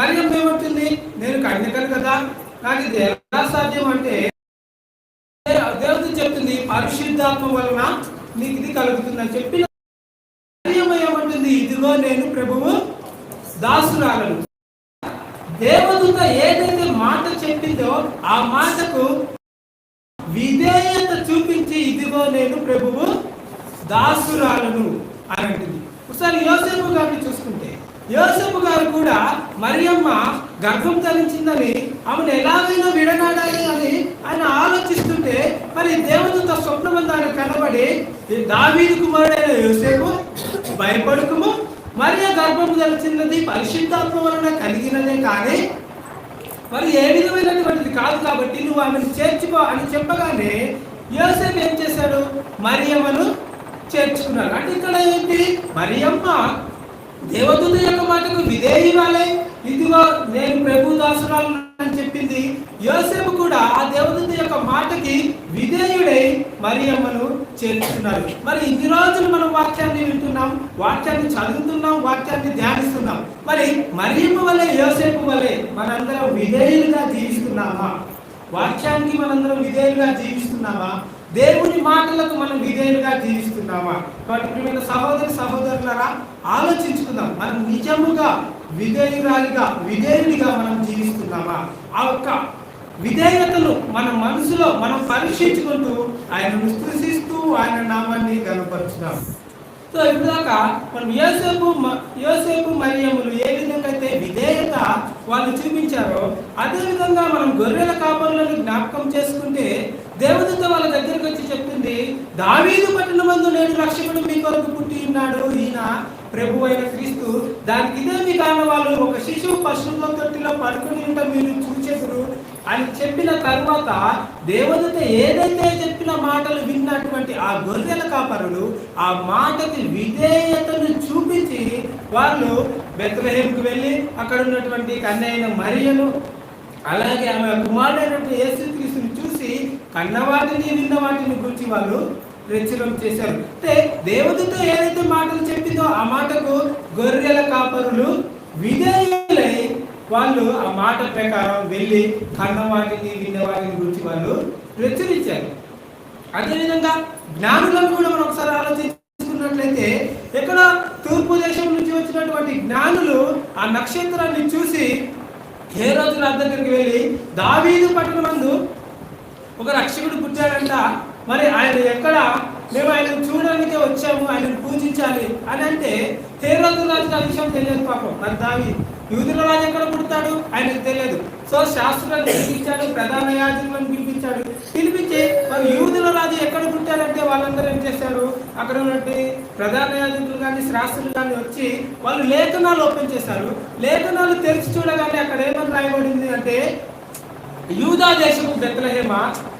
మరి ఏమంటుంది నేను కన్యకను కదా. నాకు ఇది ఎలా సాధ్యం అంటే దేవత చెప్తుంది పరిశుద్ధాత్మ వలన నీకు ఇది కలుగుతుందని చెప్పి. మరియమ్మ ఏమంటుంది ఇదిగో నేను ప్రభువు దాసురాలను. దేవదూత ఏదైతే మాట చెప్పిందో ఆ మాటకు విధేయత చూపించి ఇదిగో నేను ప్రభువు దాసురాలను అని అంటుంది. ఒకసారి యోసేపు గారిని చూసుకుంటే యోసపు గారు కూడా మరియమ్మ గర్భం ధరించిందని ఆమెను ఎలాగైనా విడనాడాలి అని ఆయన ఆలోచిస్తుంటే మరి దేవదూత స్వప్నమందు ఆయన కనబడి "ఈ దావీదు కుమారుడైన యోసేపు భయపడుకుము. మరియ గర్భం ధరించినది పరిశుద్ధాత్మ వలన కలిగినదే కానీ మరి ఏ విధమైనటువంటిది కాదు కాబట్టి నువ్వు ఆమెను చేర్చుకో అని చెప్పగానే యోసేపు ఏం చేశాడు? మరియమ్మను చేర్చుకున్నాడు. అంటే ఇక్కడ ఏంటి? మరియమ్మ దేవదూత యొక్క మాటకు విధేయురాలే ఇదిగో నేను ప్రభు దాసురాలు అని చెప్పింది. యోసేపు కూడా ఆ దేవదూత యొక్క మాటకి విధేయుడై మరియమ్మను చేర్చుకున్నారు మరి ఇన్ని రోజులు మనం వాక్యాన్ని వింటున్నాం వాక్యాన్ని చదువుతున్నాం వాక్యాన్ని ధ్యానిస్తున్నాం. మరి మరియమ్మ వలె యోసేపు వలె మనందరం విధేయులుగా జీవిస్తున్నామా? వాక్యానికి మనందరం విధేయులుగా జీవిస్తున్నామా? దేవుని మాటలకు మనం విధేయులుగా జీవిస్తున్నామా? కాబట్టి ప్రియమైన సహోదరి సహోదరులరా ఆలోచించుకుందాం. మనం నిజముగా విధేయురాలిగా విధేయునిగా మనం జీవిస్తున్నామా? ఆ యొక్క విధేయతను మన మనసులో మనం పరీక్షించుకుంటూ ఆయనను స్థుతిస్తూ ఆయన నామాన్ని కనపరుచున్నాం సో ఇందాక మనం యోసేపు యోసేపు మరియములు ఏ విధంగా అయితే విధేయత వాళ్ళు చూపించారో అదేవిధంగా మనం గొర్రెల కాపరులను జ్ఞాపకం చేసుకుంటే దేవదూత వాళ్ళ దగ్గరికి వచ్చి చెప్తుంది దావీదు పట్టణ మందు నేడు రక్షకుడు మీ కొరకు పుట్టి ఉన్నాడు. ఈయన ప్రభు అయిన క్రీస్తు. దానికి ఇదే మీ కారణం వాళ్ళు ఒక శిశువు పశువుల తొట్టిలో పడుకుని ఉంటే మీరు చూచెదురు. అని చెప్పిన తర్వాత దేవదూత ఏదైతే చెప్పిన మాటలు విన్నటువంటి ఆ గొర్రెల కాపరులు ఆ మాటకి విధేయతను చూపించి వాళ్ళు బెత్లహేమ్కి వెళ్ళి అక్కడ ఉన్నటువంటి కన్నయ్యన మరియను అలాగే ఆమె కుమారుడైనటువంటి యేసుక్రీస్తుని కన్న కన్నవాటిని విన్న వాటిని గురించి వాళ్ళు ప్రచురం చేశారు. అంటే దేవదూత ఏదైతే మాటలు చెప్పిందో ఆ మాటకు గొర్రెల కాపరులు విధేయులై వాళ్ళు ఆ మాట ప్రకారం వెళ్ళి కన్న వాటిని విన్న వాటిని గురించి వాళ్ళు ప్రచురించారు. అదేవిధంగా జ్ఞానులను కూడా మనం ఒకసారి ఆలోచించుకున్నట్లయితే ఎక్కడ తూర్పు దేశం నుంచి వచ్చినటువంటి జ్ఞానులు ఆ నక్షత్రాన్ని చూసి ఏ రోజున దగ్గరికి వెళ్ళి దావీదు పట్టణం ఒక రక్షకుడు పుట్టాడంట. మరి ఆయన ఎక్కడ? మేము ఆయన చూడడానికి వచ్చాము ఆయనను పూజించాలి అని అంటే హేరోదు రాజుకి ఆ విషయం తెలియదు పాపం. మరి దావి యూదుల రాజు ఎక్కడ పుడతాడు? ఆయనకు తెలియదు. సో శాస్త్రాన్ని పిలిపించాడు ప్రధాన యాజకులను పిలిపించాడు. పిలిపించి మరి యూదుల రాజు ఎక్కడ పుట్టారంటే వాళ్ళందరూ ఏం చేశారు? అక్కడ ఉన్నటువంటి ప్రధాన యాజకులు కానీ శాస్త్రులు కానీ వచ్చి వాళ్ళు లేఖనాలు ఓపెన్ చేశారు. లేఖనాలు తెరిచి చూడగానే అక్కడ ఏమని రాయబడింది అంటే యూదా దేశము బెత్లహేమ?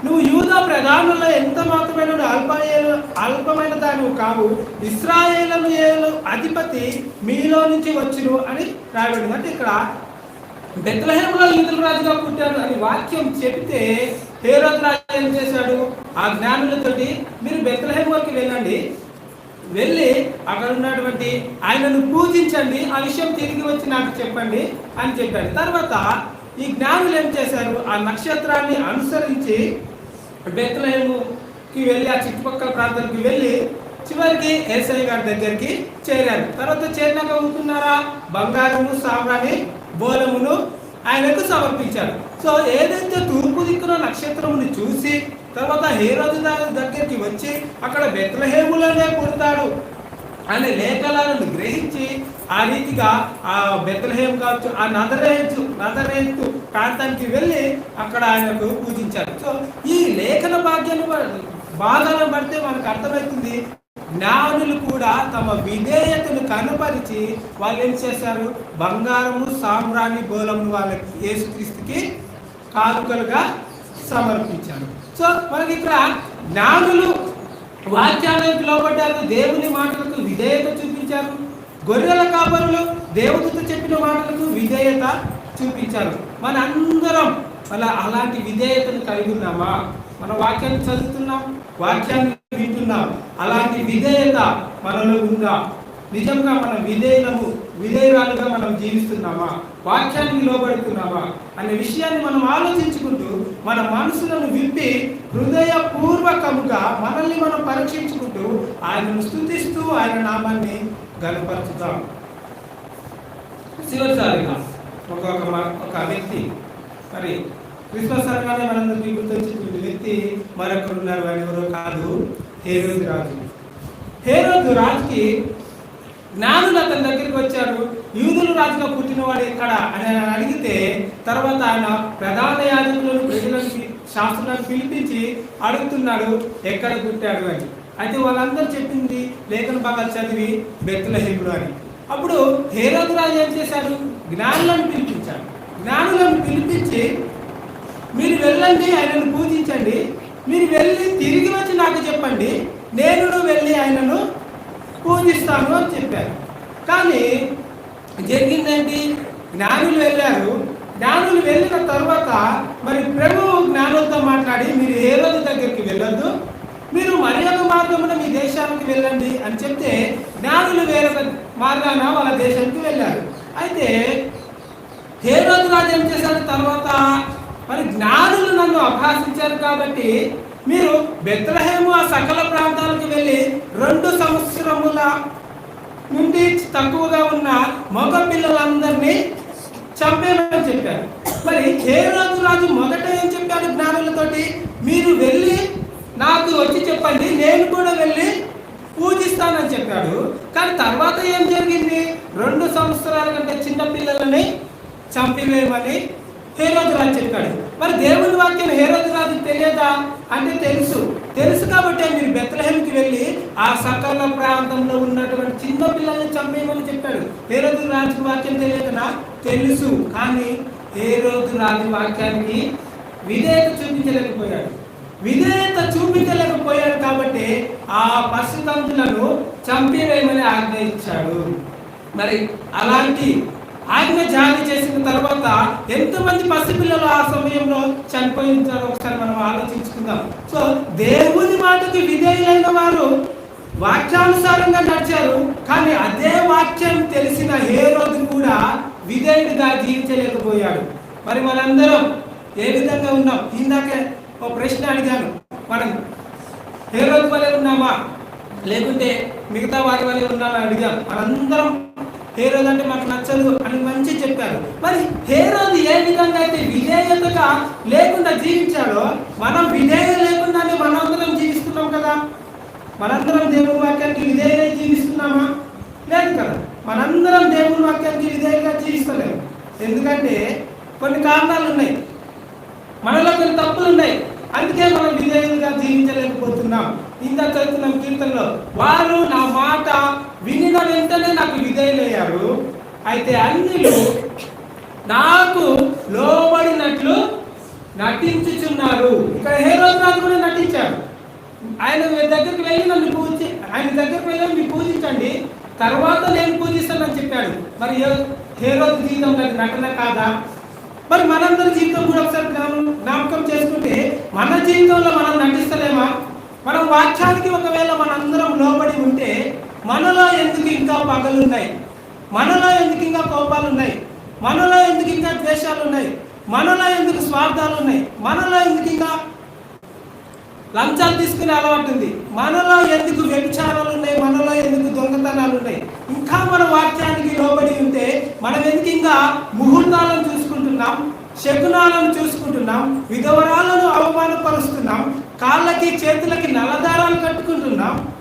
నువ్వు యూదా ప్రధానుల్లో ఎంత మాత్రమైన అల్పమైన అల్పమైన దానివి కావు. ఇస్రాయేలను అధిపతి మీలో నుంచి వచ్చును అని రాయబడింది. అంటే ఇక్కడ బెత్తలహేమలో యూదుల రాజుగా పుట్టాడు అని వాక్యం చెబితే హేరోద్ రాజు ఏం చేశాడు? ఆ జ్ఞానులతోటి మీరు బెత్లహేముకి వెళ్ళండి. వెళ్ళి అక్కడ ఉన్నటువంటి ఆయనను పూజించండి. ఆ విషయం తిరిగి వచ్చి నాకు చెప్పండి అని చెప్పాడు. తర్వాత ఈ జ్ఞానులు ఏం చేశారు? ఆ నక్షత్రాన్ని అనుసరించి బెత్లహేముకి వెళ్ళి ఆ చుట్టుపక్కల ప్రాంతానికి వెళ్ళి చివరికి ఏసఐ గారి దగ్గరికి చేరారు. తర్వాత చేరినాక ఊరుకున్నారా? బంగారము సామ్రాన్ని బోలమును ఆయనకు సమర్పించారు. సో ఏదైతే తూర్పు దిక్కున నక్షత్రముని చూసి తర్వాత హేరోదు దాని దగ్గరికి వచ్చి అక్కడ బెత్లహేములోనే పుడతాడు. అనే లేఖలను గ్రహించి ఆ రీతిగా ఆ బెత్లహేమ్ కావచ్చు ఆ నదరేతు నదరేతు ప్రాంతానికి వెళ్ళి అక్కడ ఆయనకు పూజించారు. సో ఈ లేఖన భాగ్యాన్ని బ- పడితే మనకు అర్థమవుతుంది జ్ఞానులు కూడా తమ విధేయతను కనపరిచి వాళ్ళు ఏం చేశారు? బంగారము సామ్రాణి గోళమును వాళ్ళకి యేసుక్రీస్తుకి కానుకలుగా సమర్పించారు. సో మనకి ఇక్కడ జ్ఞానులు వాక్యానికి లోబడ్డారు దేవుని మాటలకు విధేయత చూపించారు. గొర్రెల కాపరులు దేవుడితో చెప్పిన మాటలకు విధేయత చూపించారు. మన అందరం మన అలాంటి విధేయతను కలిగి ఉన్నామా? మన వాక్యాన్ని చదువుతున్నాం వాక్యాన్ని వింటున్నాం. అలాంటి విధేయత మనలో ఉందా? నిజంగా మనం విధేయులము విధేయురాలుగా మనం జీవిస్తున్నామా? వాక్యానికి లోబడుతున్నామా? అనే విషయాన్ని మనం ఆలోచించుకుంటూ మన మనసులను విప్పి హృదయపూర్వకముగా మనల్ని మనం పరీక్షించుకుంటూ ఆయనను స్థుతిస్తూ ఆయన నామాన్ని గనపరుచుతాం చివరిసారిగా ఒక ఒక ఒక వ్యక్తి మరి క్రిస్మస్ అనగానే మనందరికీ గుర్తొచ్చినటువంటి వ్యక్తి మరొకరున్నారు ఉన్నారు ఎవరో కాదు హేరోజు రాజు. హేరోజు రాజుకి జ్ఞానులు అతని దగ్గరికి వచ్చారు. యూదులు రాజుగా పుట్టినవాడు ఎక్కడ అని అడిగితే తర్వాత ఆయన ప్రధాన యాజకులను ప్రజలను పి- శాస్త్రులను పిలిపించి అడుగుతున్నాడు ఎక్కడ పుట్టాడు అని. అయితే వాళ్ళందరూ చెప్పింది లేఖన భాగాలు చదివి బెత్తలహేముడు అని. అప్పుడు హేరోదు రాజు ఏం చేశాడు? జ్ఞానులను పిలిపించాడు. జ్ఞానులను పిలిపించి మీరు వెళ్ళండి ఆయనను పూజించండి. మీరు వెళ్ళి తిరిగి వచ్చి నాకు చెప్పండి. నేను వెళ్ళి ఆయనను పూజిస్తాను అని చెప్పారు. కానీ జరిగిందేంటి జ్ఞానులు వెళ్ళారు. జ్ఞానులు వెళ్ళిన తర్వాత మరి ప్రభువు జ్ఞానులతో మాట్లాడి మీరు ఏ రోజు దగ్గరికి వెళ్ళొద్దు. మీరు మరి ఒక మార్గమున మీ దేశానికి వెళ్ళండి అని చెప్తే జ్ఞానులు వేరొక మార్గాన వాళ్ళ దేశానికి వెళ్ళారు. అయితే హేరోదు రాజు ఏం చేశారు? తర్వాత మరి జ్ఞానులు నన్ను అభ్యాసించారు కాబట్టి మీరు బెత్రహేము ఆ సకల ప్రాంతాలకు వెళ్ళి రెండు సంవత్సరముల నుండి తక్కువగా ఉన్న మగ పిల్లలందరినీ చంపేమని చెప్పారు. మరి హేరోదు రాజు మొదట ఏం చెప్పాడు జ్ఞానులతోటి? మీరు వెళ్ళి నాకు వచ్చి చెప్పండి నేను కూడా వెళ్ళి పూజిస్తానని చెప్పాడు. కానీ తర్వాత ఏం జరిగింది? రెండు సంవత్సరాల కంటే చిన్న పిల్లలని చంపివేయమని హేరోజు రాజు చెప్పాడు. మరి దేవుని వాక్యం హేరోజు రాజు తెలియదా? అంటే తెలుసు. తెలుసు కాబట్టి మీరు బెత్లహేమ్కి వెళ్ళి ఆ సకల ప్రాంతంలో ఉన్నటువంటి చిన్న పిల్లల్ని చంపేయమని చెప్పాడు. ఏ రోజు రాజు వాక్యం తెలియకనా? తెలుసు. కానీ ఏ రోజు రాజు వాక్యానికి విధేయత చూపించలేకపోయాడు. విధేయత చూపించలేకపోయాడు కాబట్టి ఆ పశుతంతులను చంపివేయమని ఆజ్ఞ మరి అలాంటి ఆజ్ఞ జారీ చేసిన తర్వాత ఎంతమంది పసిపిల్లలు ఆ సమయంలో చనిపోయి ఒకసారి మనం ఆలోచించుకుందాం. సో దేవుని మాటకి విధేయులైన వారు వాక్యానుసారంగా నడిచారు. కానీ అదే వాక్యం తెలిసిన ఏ రోజు కూడా విధేయుడిగా జీవించలేకపోయాడు. మరి మనందరం ఏ విధంగా ఉన్నాం? ఇందాకే ఓ ప్రశ్న అడిగాను. మనం ఏ రోజు వలె ఉన్నామా? లేకుంటే మిగతా వారి వలె ఉన్నామని అడిగాం మనందరం ఏ రోజు అంటే మాకు నచ్చదు అని మంచి చెప్పారు. మరి ఏ రోజు ఏ విధంగా అయితే విధేయతగా లేకుండా జీవించాడో మనం విధేయత లేకుండానే మనందరం జీవిస్తున్నాం కదా? మనందరం దేవుని వాక్యానికి విధేయత జీవిస్తున్నామా? లేదు కదా. మనందరం దేవుని వాక్యానికి విధేయంగా జీవిస్తలేము ఎందుకంటే కొన్ని కారణాలు ఉన్నాయి. మనలో కొన్ని తప్పులు ఉన్నాయి. అందుకే మనం విధేయంగా జీవించలేకపోతున్నాం. ఇంత చదువుతున్నాం కీర్తనలో వారు నా మాట వినిన వెంటనే నాకు విధేయులయ్యారు. అయితే అన్నిలు నాకు లోబడినట్లు నటించుచున్నారు. ఇక్కడ హే రోజు కూడా నటించారు. ఆయన మీ దగ్గరికి వెళ్ళి నన్ను పూజి ఆయన దగ్గరికి వెళ్ళి మీరు పూజించండి. తర్వాత నేను పూజిస్తానని చెప్పాడు. మరి ఏ- రోజు జీవితం అది నటన కాదా? మరి మనందరి జీవితం కూడా ఒకసారి జ్ఞాపకం చేసుకుంటే మన జీవితంలో మనం నటిస్తలేమా? మనం వాక్యానికి ఒకవేళ మనందరం లోబడి ఉంటే మనలో ఎందుకు ఇంకా పగలు ఉన్నాయి మనలో ఎందుకు ఇంకా కోపాలు ఉన్నాయి మనలో ఎందుకు ఇంకా ద్వేషాలు ఉన్నాయి మనలో ఎందుకు స్వార్థాలు ఉన్నాయి మనలో ఎందుకు ఇంకా లంచాలు తీసుకునే అలవాటు ఉంది? మనలో ఎందుకు వ్యభిచారాలు ఉన్నాయి మనలో ఎందుకు దొంగతనాలు ఉన్నాయి ఇంకా మన వాక్యానికి లోబడి ఉంటే మనం ఎందుకు ఇంకా ముహూర్తాలను చూసుకుంటున్నాం? శకునాలను చూసుకుంటున్నాం? విధవరాలను అవమానపరుస్తున్నాం? కాళ్ళకి చేతులకి నల్లదారాలు కట్టుకుంటున్నాం.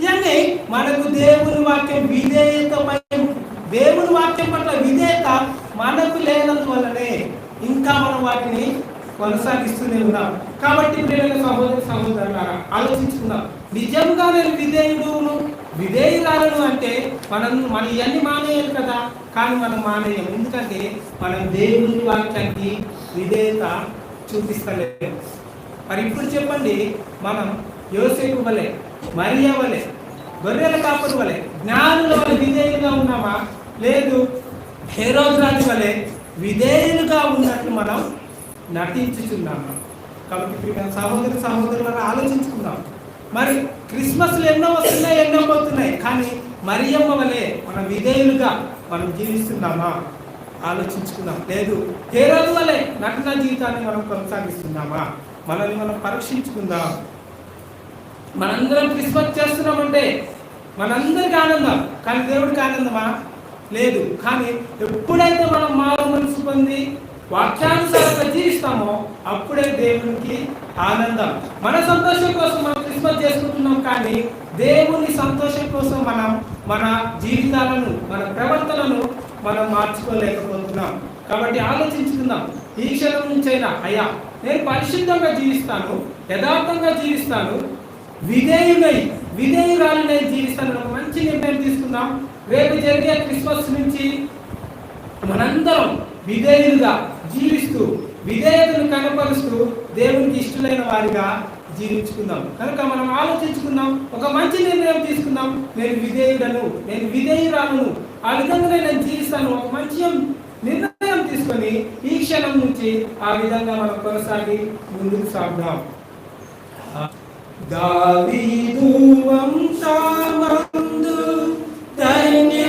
ఇవన్నీ మనకు దేవుని వాక్యం విధేయతపై దేవుని వాక్యం పట్ల విధేయత మనకు లేనందువల్లనే ఇంకా మనం వాటిని కొనసాగిస్తూనే ఉన్నాం. కాబట్టి ప్రియమైన సహోదరి సహోదరులారా ఆలోచించుకుందాం. నిజంగా నేను విధేయుడును విధేయురాలను అంటే మనం మన ఇవన్నీ మానేయాలి కదా? కానీ మనం మానేయం. ఎందుకంటే మనం దేవుని వాక్యానికి విధేయత చూపిస్తలేదు మరి ఇప్పుడు చెప్పండి మనం యోసేపు వలె మరియా వలె గొర్రెల కాపరు వలె జ్ఞానుల వలె విధేయులుగా ఉన్నామా? లేదు. హేరోజ్ రాజు వలె విధేయులుగా ఉన్నట్లు మనం నటించుతున్నాము కాబట్టి సహోదర సహోదరులను ఆలోచించుకుందాం. మరి క్రిస్మస్లు ఎన్నో వస్తున్నాయి ఎన్నో పోతున్నాయి కానీ మరియమ్మ వలె మన విధేయులుగా మనం జీవిస్తున్నామా? ఆలోచించుకుందాం. లేదు. ఏ రోజు వల్లే నటన జీవితాన్ని మనం కొనసాగిస్తున్నామా? మనల్ని మనం పరీక్షించుకుందాం. మనందరం క్రిస్మస్ చేస్తున్నామంటే మనందరికీ ఆనందం. కానీ దేవుడికి ఆనందమా? లేదు. కానీ ఎప్పుడైతే మనం మారు మనసు పొంది వాక్యానుసారంగా జీవిస్తామో అప్పుడే దేవునికి ఆనందం. మన సంతోషం కోసం మనం క్రిస్మస్ చేసుకుంటున్నాం కానీ దేవుని సంతోషం కోసం మనం మన జీవితాలను మన ప్రవర్తనను మనం మార్చుకోలేకపోతున్నాం. కాబట్టి ఆలోచించుకుందాం. ఈ క్షణం నుంచైనా అయ్యా నేను పరిశుద్ధంగా జీవిస్తాను యథార్థంగా జీవిస్తాను విధేయుడై విధేయురాలినై జీవిస్తాను ఒక మంచి నిర్ణయం తీసుకుందాం. రేపు జరిగే క్రిస్మస్ నుంచి మనందరం విధేయులుగా జీవిస్తూ విధేయతను కనపరుస్తూ దేవునికి ఇష్టలైన వారిగా జీవించుకుందాం. కనుక మనం ఆలోచించుకుందాం ఒక మంచి నిర్ణయం తీసుకుందాం. నేను విధేయుడను నేను విధేయురాలను ఆ విధంగా నేను జీవిస్తాను ఒక మంచి నిర్ణయం తీసుకొని ఈ క్షణం నుంచి ఆ విధంగా మనం కొనసాగి ముందుకు సాగుదాం. దావీదు వంశామందు దైన్య